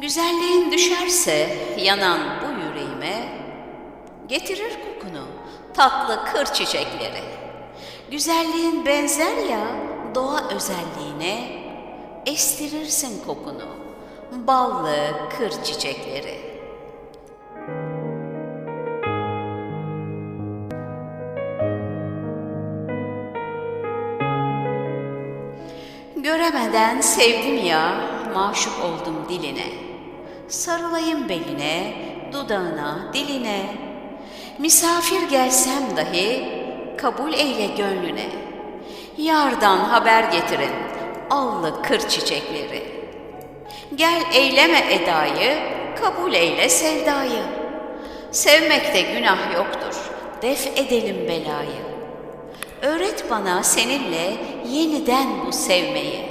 Güzelliğin düşerse yanan bu yüreğime, getirir kokunu tatlı kır çiçekleri. Güzelliğin benzer ya doğa özelliğine, estirirsin kokunu ballı kır çiçekleri. Göremeden sevdim ya, maşuk oldum diline. Sarılayım beline, dudağına, diline. Misafir gelsem dahi, kabul eyle gönlüne. Yardan haber getirin, allı kır çiçekleri. Gel eyleme edayı, kabul eyle sevdayı. Sevmekte günah yoktur, def edelim belayı. Öğret bana seninle yeniden bu sevmeyi.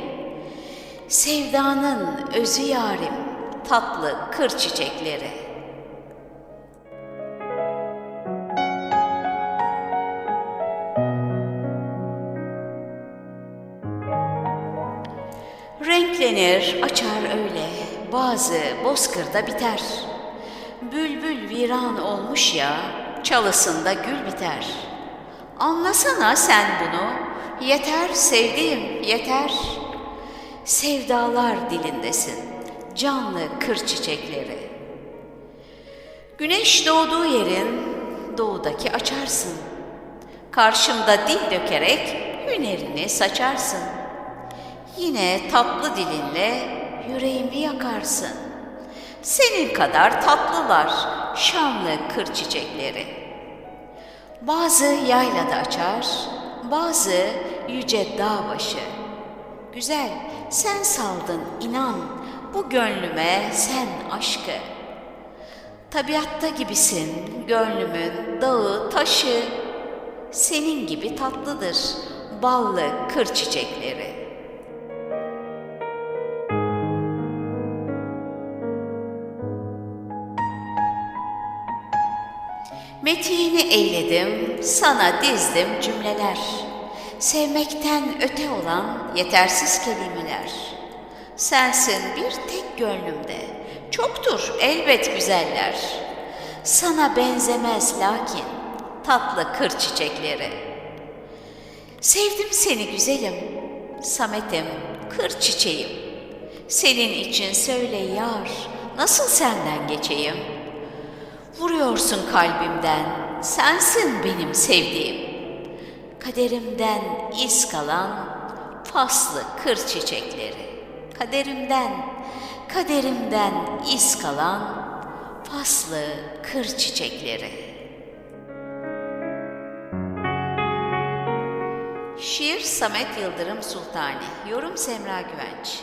Sevdanın özü yarim, tatlı kır çiçekleri. Renklenir, açar öyle, bazı bozkırda biter. Bülbül viran olmuş ya, çalısında gül biter. Anlasana sen bunu, yeter sevdiğim, yeter. Sevdalar dilindesin, canlı kır çiçekleri. Güneş doğduğu yerin doğudaki açarsın. Karşımda dil dökerek hünerini saçarsın. Yine tatlı dilinle yüreğimi yakarsın. Senin kadar tatlılar şanlı kır çiçekleri. Bazı yaylada açar, bazı yüce dağ başı. Güzel, sen saldın inan bu gönlüme sen aşkı. Tabiatta gibisin gönlümün dağı taşı. Senin gibi tatlıdır ballı kır çiçekleri.'' Metiğini eyledim, sana dizdim cümleler. Sevmekten öte olan yetersiz kelimeler. Sensin bir tek gönlümde, çoktur elbet güzeller. Sana benzemez lakin tatlı kır çiçekleri. Sevdim seni güzelim, Samet'im, kır çiçeğim. Senin için söyle yar, nasıl senden geçeyim?'' Vuruyorsun kalbimden, sensin benim sevdiğim. Kaderimden iz kalan paslı kır çiçekleri. Kaderimden, kaderimden iz kalan paslı kır çiçekleri. Şiir Samet Yıldırım Sultani, yorum Semra Güvenç.